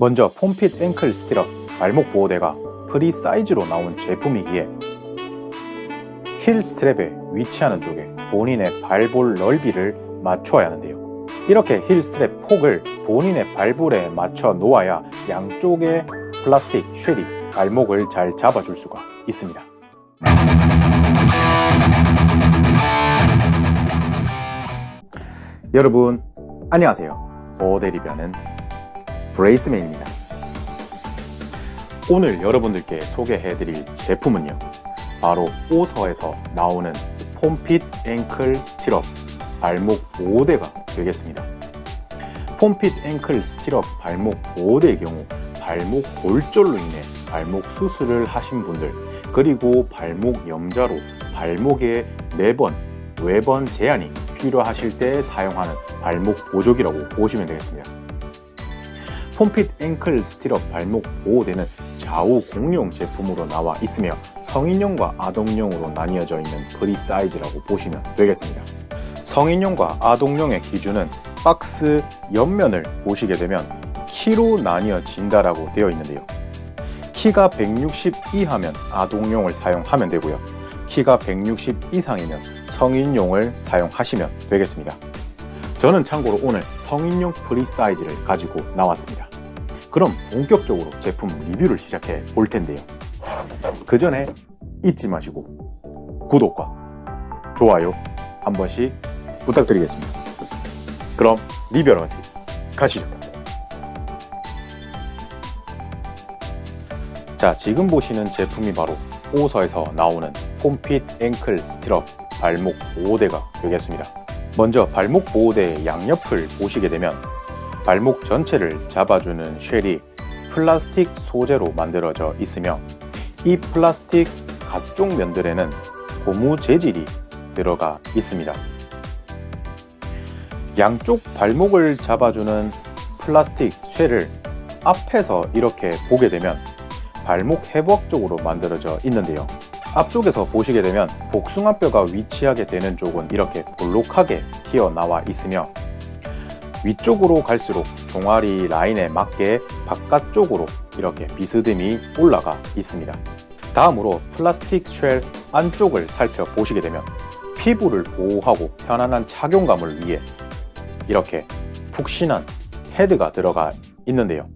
먼저 폼핏 앵클 스티럽 발목 보호대가 프리 사이즈로 나온 제품이기에 힐 스트랩에 위치하는 쪽에 본인의 발볼 넓이를 맞춰야 하는데요. 이렇게 힐 스트랩 폭을 본인의 발볼에 맞춰 놓아야 양쪽의 플라스틱 쉘이 발목을 잘 잡아줄 수가 있습니다. 여러분 안녕하세요. 보호대리변은 브레이스맨입니다. 오늘 여러분들께 소개해드릴 제품은요. 바로 오서에서 나오는 폼핏 앵클 스티럽 발목 보호대가 되겠습니다. 폼핏 앵클 스티럽 발목 보호대의 경우 발목 골절로 인해 발목 수술을 하신 분들 그리고 발목 염자로 발목에 4번, 외번 제한이 필요하실 때 사용하는 발목 보조기라고 보시면 되겠습니다. 폼핏 앵클 스티럽 발목 보호대는 좌우 공용 제품으로 나와 있으며 성인용과 아동용으로 나뉘어져 있는 프리 사이즈라고 보시면 되겠습니다. 성인용과 아동용의 기준은 박스 옆면을 보시게 되면 키로 나뉘어진다라고 되어 있는데요. 키가 160 이하면 아동용을 사용하면 되고요. 키가 160 이상이면 성인용을 사용하시면 되겠습니다. 저는 참고로 오늘 성인용 프리 사이즈를 가지고 나왔습니다. 그럼 본격적으로 제품 리뷰를 시작해 볼 텐데요. 그 전에 잊지 마시고 구독과 좋아요 한 번씩 부탁드리겠습니다. 그럼 리뷰하러 같이 가시죠. 자, 지금 보시는 제품이 바로 오서에서 나오는 폼핏 앵클 스티럽 발목 보호대가 되겠습니다. 먼저 발목 보호대의 양옆을 보시게 되면 발목 전체를 잡아주는 쉘이 플라스틱 소재로 만들어져 있으며 이 플라스틱 각종 면들에는 고무 재질이 들어가 있습니다. 양쪽 발목을 잡아주는 플라스틱 쉘을 앞에서 이렇게 보게 되면 발목 회복 쪽으로 만들어져 있는데요. 앞쪽에서 보시게 되면 복숭아뼈가 위치하게 되는 쪽은 이렇게 볼록하게 튀어나와 있으며 위쪽으로 갈수록 종아리 라인에 맞게 바깥쪽으로 이렇게 비스듬히 올라가 있습니다. 다음으로 플라스틱 쉘 안쪽을 살펴보시게 되면 피부를 보호하고 편안한 착용감을 위해 이렇게 푹신한 패드가 들어가 있는데요.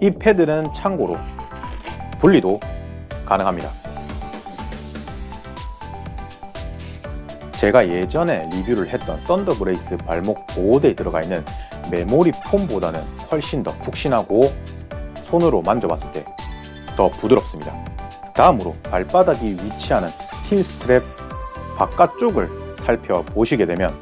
이 패드는 참고로 분리도 가능합니다. 제가 예전에 리뷰를 했던 썬더브레이스 발목 보호대에 들어가 있는 메모리 폼보다는 훨씬 더 푹신하고 손으로 만져봤을 때 더 부드럽습니다. 다음으로 발바닥이 위치하는 힐 스트랩 바깥쪽을 살펴보시게 되면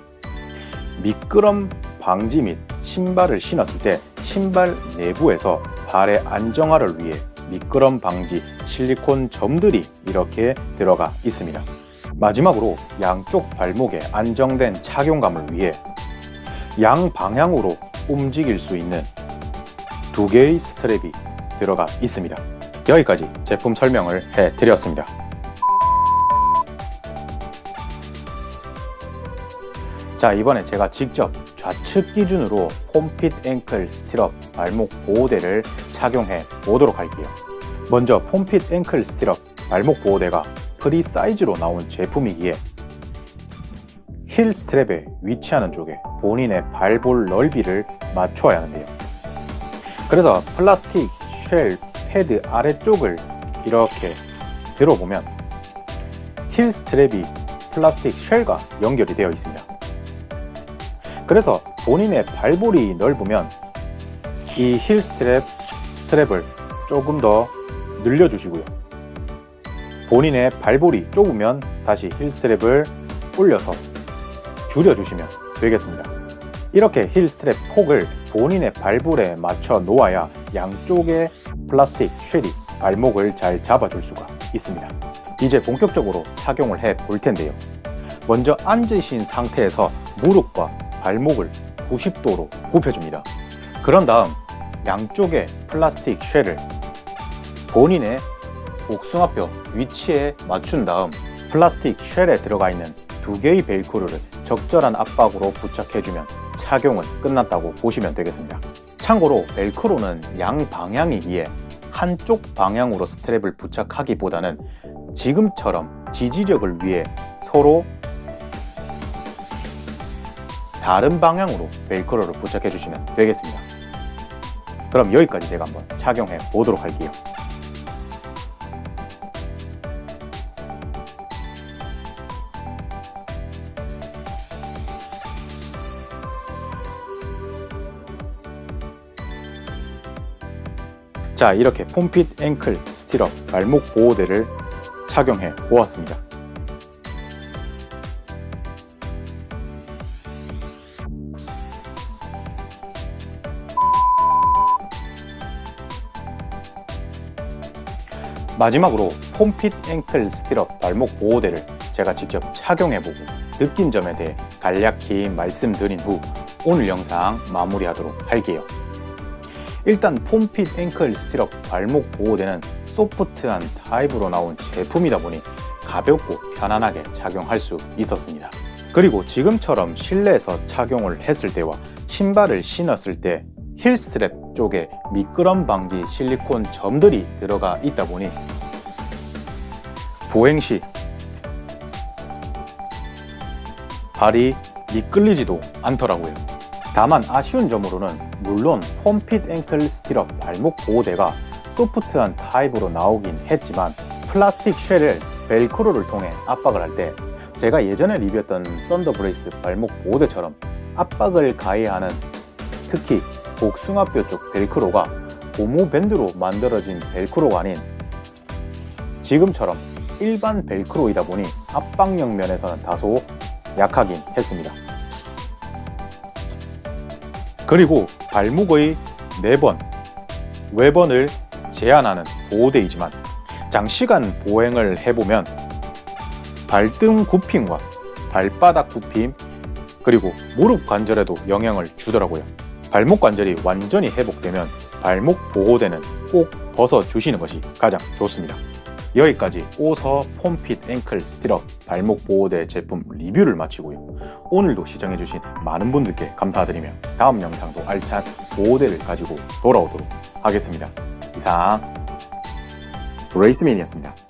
미끄럼 방지 및 신발을 신었을 때 신발 내부에서 발의 안정화를 위해 미끄럼 방지 실리콘 점들이 이렇게 들어가 있습니다. 마지막으로 양쪽 발목에 안정된 착용감을 위해 양 방향으로 움직일 수 있는 두 개의 스트랩이 들어가 있습니다. 여기까지 제품 설명을 해 드렸습니다. 자, 이번에 제가 직접 좌측 기준으로 폼핏 앵클 스티럽 발목 보호대를 착용해 보도록 할게요. 먼저 폼핏 앵클 스티럽 발목 보호대가 프리 사이즈로 나온 제품이기에 힐 스트랩에 위치하는 쪽에 본인의 발볼 넓이를 맞춰야 하는데요. 그래서 플라스틱 쉘 패드 아래쪽을 이렇게 들어보면 힐 스트랩이 플라스틱 쉘과 연결이 되어 있습니다. 그래서 본인의 발볼이 넓으면 이 힐 스트랩 스트랩을 조금 더 늘려주시고요. 본인의 발볼이 좁으면 다시 힐 스트랩을 올려서 줄여주시면 되겠습니다. 이렇게 힐 스트랩 폭을 본인의 발볼에 맞춰 놓아야 양쪽의 플라스틱 쉘이 발목을 잘 잡아줄 수가 있습니다. 이제 본격적으로 착용을 해 볼 텐데요. 먼저 앉으신 상태에서 무릎과 발목을 90도로 굽혀줍니다. 그런 다음 양쪽의 플라스틱 쉘을 본인의 복숭아뼈 위치에 맞춘 다음 플라스틱 쉘에 들어가 있는 두 개의 벨크루를 적절한 압박으로 부착해주면 착용은 끝났다고 보시면 되겠습니다. 참고로 벨크로는 양 방향이기에 한쪽 방향으로 스트랩을 부착하기보다는 지금처럼 지지력을 위해 서로 다른 방향으로 벨크로를 부착해 주시면 되겠습니다. 그럼 여기까지 제가 한번 착용해 보도록 할게요. 자, 이렇게 폼핏 앵클 스틸업 발목 보호대를 착용해 보았습니다. 마지막으로 폼핏 앵클 스틸업 발목 보호대를 제가 직접 착용해보고 느낀 점에 대해 간략히 말씀드린 후 오늘 영상 마무리하도록 할게요. 일단 폼핏 앵클 스틸업 발목 보호대는 소프트한 타입으로 나온 제품이다 보니 가볍고 편안하게 착용할 수 있었습니다. 그리고 지금처럼 실내에서 착용을 했을 때와 신발을 신었을 때 힐스트랩 쪽에 미끄럼 방지 실리콘 점들이 들어가 있다 보니 보행 시 발이 미끌리지도 않더라고요. 다만 아쉬운 점으로는 물론 폼핏 앵클 스틸업 발목 보호대가 소프트한 타입으로 나오긴 했지만 플라스틱 쉘을 벨크로를 통해 압박을 할 때 제가 예전에 리뷰했던 썬더 브레이스 발목 보호대처럼 압박을 가해야 하는 특히 복숭아뼈 쪽 벨크로가 고무 밴드로 만들어진 벨크로가 아닌 지금처럼 일반 벨크로이다 보니 압박력 면에서는 다소 약하긴 했습니다. 그리고 발목의 4번, 외번을 제한하는 보호대이지만 장시간 보행을 해보면 발등 굽힘과 발바닥 굽힘 그리고 무릎 관절에도 영향을 주더라고요. 발목 관절이 완전히 회복되면 발목 보호대는 꼭 벗어 주시는 것이 가장 좋습니다. 여기까지 오서 폼핏 앵클 스틸업 발목 보호대 제품 리뷰를 마치고요. 오늘도 시청해주신 많은 분들께 감사드리며 다음 영상도 알찬 보호대를 가지고 돌아오도록 하겠습니다. 이상 브레이스맨이었습니다.